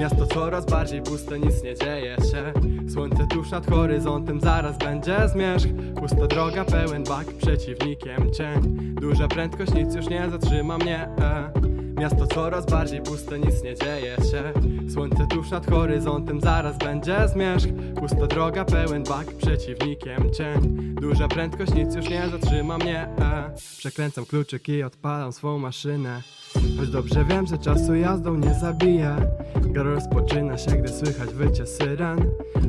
Miasto coraz bardziej puste, nic nie dzieje się. Słońce tuż nad horyzontem, zaraz będzie zmierzch. Pusta droga, pełen bak, przeciwnikiem cień. Duża prędkość, nic już nie zatrzyma mnie e. Miasto coraz bardziej puste, nic nie dzieje się. Słońce tuż nad horyzontem, zaraz będzie zmierzch. Pusta droga, pełen bak, przeciwnikiem cień. Duża prędkość, nic już nie zatrzyma mnie e. Przekręcam kluczyk i odpalam swą maszynę. Choć dobrze wiem, że czasu jazdą nie zabije Gra rozpoczyna się, gdy słychać wycie syren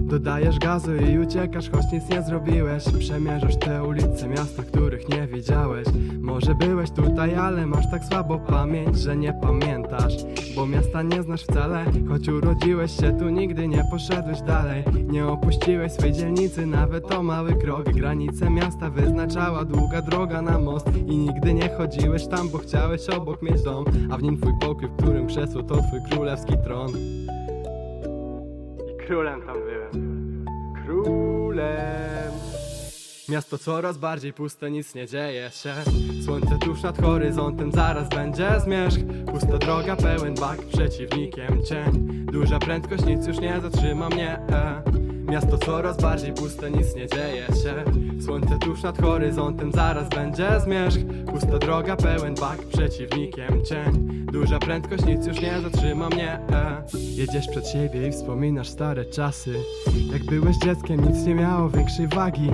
Dodajesz gazu i uciekasz, choć nic nie zrobiłeś. Przemierzasz te ulice miasta, których nie widziałeś. Może byłeś tutaj, ale masz tak słabo pamięć, że nie pamiętasz Bo miasta nie znasz wcale, choć urodziłeś się tu, nigdy nie poszedłeś dalej. Nie opuściłeś swej dzielnicy, nawet o mały krok. Granice miasta wyznaczała długa droga na most. I nigdy nie chodziłeś tam, bo chciałeś obok mieć dom. A w nim twój pokój, w którym krzesło to twój królewski tron. I królem tam byłem. Królem Miasto coraz bardziej puste, nic nie dzieje się. Słońce tuż nad horyzontem, zaraz będzie zmierzch. Pusta droga, pełen bak, przeciwnikiem cień. Duża prędkość, nic już nie zatrzyma mnie. E. Miasto coraz bardziej puste, nic nie dzieje się. Słońce tuż nad horyzontem, zaraz będzie zmierzch Pusta droga, pełen bak, przeciwnikiem cień. Duża prędkość, nic już nie zatrzyma mnie. E. Jedziesz przed siebie i wspominasz stare czasy. Jak byłeś dzieckiem, nic nie miało większej wagi.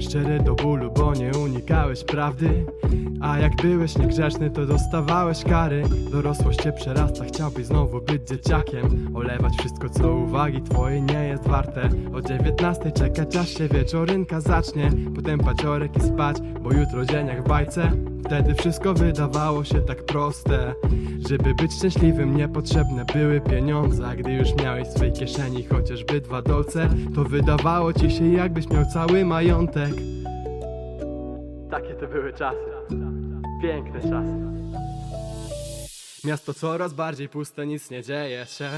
Szczery do bólu, bo nie unikałeś prawdy. A jak byłeś niegrzeczny, to dostawałeś kary. Dorosłość cię przerasta, chciałbyś znowu być dzieciakiem. Olewać wszystko, co uwagi twojej nie jest warte. O dziewiętnastej czekać, aż się wieczorynka zacznie. Potem paciorek i spać, bo jutro dzień jak w bajce Wtedy wszystko wydawało się tak proste. Żeby być szczęśliwym niepotrzebne były pieniądze. A gdy już miałeś w swej kieszeni chociażby dwa dolce To wydawało ci się jakbyś miał cały majątek. Takie to były czasy. Piękne czasy. Miasto coraz bardziej puste, nic nie dzieje się.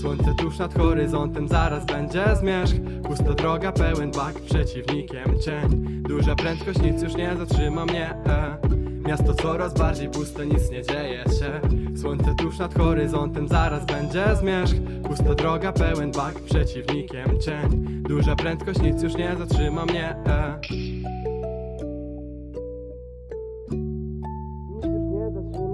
Słońce tuż nad horyzontem, zaraz będzie zmierzch. Pusta droga, pełen bak, przeciwnikiem cień. Duża prędkość, nic już nie zatrzyma mnie. E. Miasto coraz bardziej puste, nic nie dzieje się. Słońce tuż nad horyzontem, zaraz będzie zmierzch. Pusta droga, pełen bak, przeciwnikiem cień. Duża prędkość, nic już nie zatrzyma mnie. E. Nic już nie zatrzyma